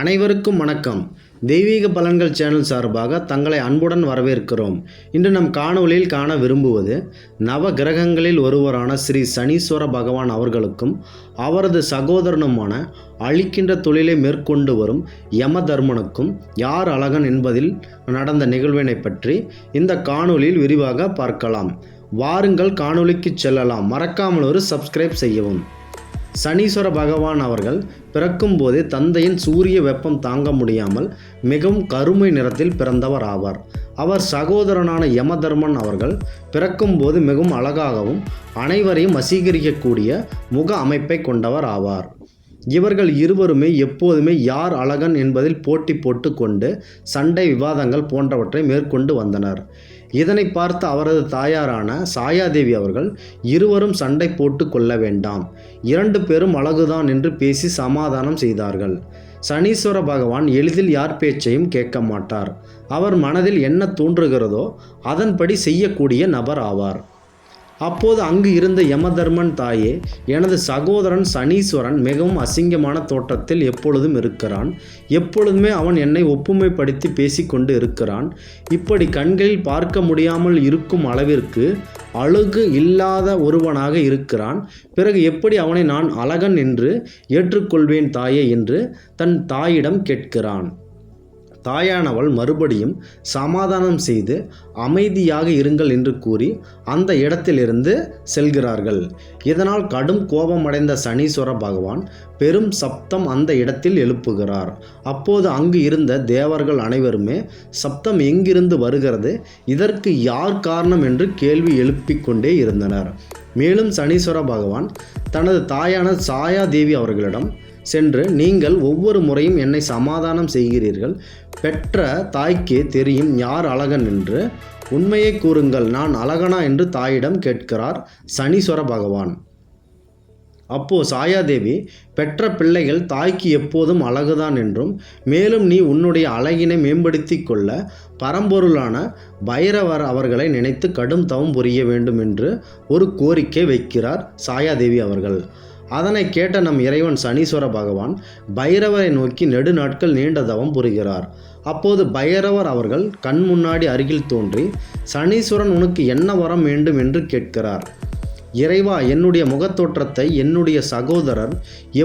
அனைவருக்கும் வணக்கம். தெய்வீக பலன்கள் சேனல் சார்பாக தங்களை அன்புடன் வரவேற்கிறோம். இன்று நம் காணொலியில் காண விரும்புவது நவ கிரகங்களில் ஒருவரான ஸ்ரீ சனீஸ்வர பகவான் அவர்களுக்கும் அவரது சகோதரனுமான அழிக்கின்ற தொழிலை மேற்கொண்டு வரும் யமதர்மனுக்கும் யார் அழகன் என்பதில் நடந்த நிகழ்வினை பற்றி இந்த காணொலியில் விரிவாக பார்க்கலாம். வாருங்கள் காணொலிக்கு செல்லலாம். மறக்காமல் ஒரு சப்ஸ்கிரைப் செய்யவும். சனீஸ்வர பகவான் அவர்கள் பிறக்கும்போதே தந்தையின் சூரிய வெப்பம் தாங்க முடியாமல் மிகவும் கருமை நிறத்தில் பிறந்தவர் ஆவார். அவர் சகோதரனான யமதர்மன் அவர்கள் பிறக்கும்போது மிகவும் அழகாகவும் அனைவரையும் வசீகரிக்கக்கூடிய முக அமைப்பை கொண்டவர் ஆவார். இவர்கள் இருவருமே எப்போதுமே யார் அழகன் என்பதில் போட்டி போட்டுக்கொண்டு சண்டை விவாதங்கள் போன்றவற்றை மேற்கொண்டு வந்தனர். இதனை பார்த்த அவரது தாயாரான சாயாதேவி அவர்கள் இருவரும் சண்டை போட்டு கொள்ள வேண்டாம். இரண்டு பேரும் அழகுதான் என்று பேசி சமாதானம் செய்தார்கள். சனீஸ்வர பகவான் எளிதில் யார் பேச்சையும் கேட்க மாட்டார். அவர் மனதில் என்ன தோன்றுகிறதோ அதன்படி செய்யக்கூடிய நபர் ஆவார். அப்போது அங்கு இருந்த யமதர்மன் தாயே எனது சகோதரன் சனீஸ்வரன் மிகவும் அசிங்கமான தோற்றத்தில் எப்பொழுதும் இருக்கிறான். எப்பொழுதுமே அவன் என்னை ஒப்புமைப்படுத்தி பேசிக்கொண்டு இருக்கிறான். இப்படி கண்களில் பார்க்க முடியாமல் இருக்கும் அளவிற்கு அழகு இல்லாத ஒருவனாக இருக்கிறான். பிறகு எப்படி அவனை நான் அழகன் என்று ஏற்றுக்கொள்வேன் தாயே என்று தன் தாயிடம் கேட்கிறான். தாயானவள் மறுபடியும் சமாதானம் செய்து அமைதியாக இருங்கள் என்று கூறி அந்த இடத்திலிருந்து செல்கிறார்கள். இதனால் கடும் கோபமடைந்த சனீஸ்வர பகவான் பெரும் சப்தம் அந்த இடத்தில் எழுப்புகிறார். அப்போது அங்கு இருந்த தேவர்கள் அனைவருமே சப்தம் எங்கிருந்து வருகிறது? இதற்கு யார் காரணம்? என்று கேள்வி எழுப்பிக் கொண்டே இருந்தனர். மேலும் சனீஸ்வர பகவான் தனது தாயான சாயா தேவி அவர்களிடம் சென்று நீங்கள் ஒவ்வொரு முறையும் என்னை சமாதானம் செய்கிறீர்கள். பெற்ற தாய்க்கு தெரியும் யார் அழகன் என்று. உண்மையை கூறுங்கள் நான் அழகனா என்று தாயிடம் கேட்கிறார் சனீஸ்வர பகவான். அப்போ சாயாதேவி பெற்ற பிள்ளைகள் தாய்க்கு எப்போதும் அழகுதான் என்றும் மேலும் நீ உன்னுடைய அழகினை மேம்படுத்தி கொள்ள பரம்பொருளான பைரவர் அவர்களை நினைத்து கடும் தவம் புரிய வேண்டும் என்று ஒரு கோரிக்கை வைக்கிறார் சாயாதேவி அவர்கள். அதனை கேட்ட நம் இறைவன் சனீஸ்வர பகவான் பைரவரை நோக்கி நெடுநாட்கள் நீண்ட தவம் புரிகிறார். அப்போது பைரவர் அவர்கள் கண் முன்னாடி அருகில் தோன்றி சனீஸ்வரன் உனக்கு என்ன வரம் வேண்டும் என்று கேட்கிறார். இறைவா என்னுடைய முகத்தோற்றத்தை என்னுடைய சகோதரர்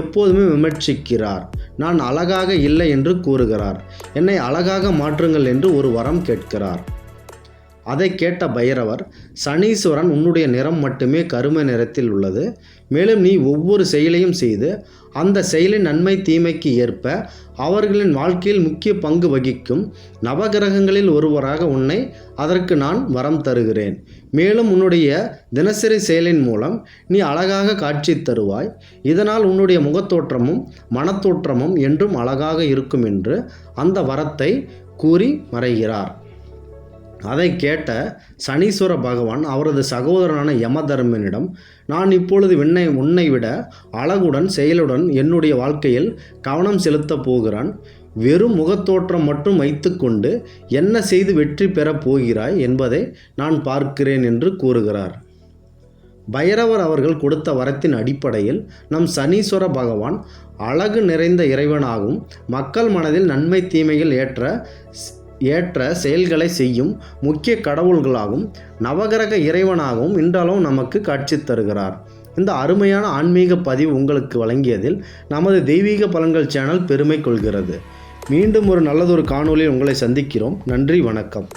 எப்போதுமே விமர்சிக்கிறார். நான் அழகாக இல்லை என்று கூறுகிறார். என்னை அழகாக மாற்றுங்கள் என்று ஒரு வரம் கேட்கிறார். அதை கேட்ட பைரவர் சனீஸ்வரன் உன்னுடைய நிறம் மட்டுமே கருமை நிறத்தில் உள்ளது. மேலும் நீ ஒவ்வொரு செயலையும் செய்து அந்த செயலின் நன்மை தீமைக்கு ஏற்ப அவர்களின் வாழ்க்கையில் முக்கிய பங்கு வகிக்கும் நவகிரகங்களில் ஒருவராக உன்னை அதற்கு நான் வரம் தருகிறேன். மேலும் உன்னுடைய தினசரி செயலின் மூலம் நீ அழகாக காட்சி தருவாய். இதனால் உன்னுடைய முகத்தோற்றமும் மனத்தோற்றமும் என்றும் அழகாக இருக்கும் என்று அந்த வரத்தை கூறி மறைகிறார். அதை கேட்ட சனீஸ்வர பகவான் அவரது சகோதரனான யமதர்மனிடம் நான் இப்பொழுது விண்ணை உன்னை விட அழகுடன் செயலுடன் என்னுடைய வாழ்க்கையில் கவனம் செலுத்தப் போகிறான். வெறும் முகத்தோற்றம் மட்டும் வைத்துக்கொண்டு என்ன செய்து வெற்றி பெறப் போகிறாய் என்பதை நான் பார்க்கிறேன் என்று கூறுகிறார். பைரவர் அவர்கள் கொடுத்த வரத்தின் அடிப்படையில் நம் சனீஸ்வர பகவான் அழகு நிறைந்த இறைவனாகவும் மக்கள் மனதில் நன்மை தீமைகள் ஏற்ற ஏற்ற செயல்களை செய்யும் முக்கிய கடவுள்களாகவும் நவகிரக இறைவனாகவும் இன்றளவும் நமக்கு காட்சி தருகிறார். இந்த அருமையான ஆன்மீக பதிவு உங்களுக்கு வழங்கியதில் நமது தெய்வீக பலன்கள் சேனல் பெருமை கொள்கிறது. மீண்டும் ஒரு நல்லதொரு காணொலியில் உங்களை சந்திக்கிறோம். நன்றி வணக்கம்.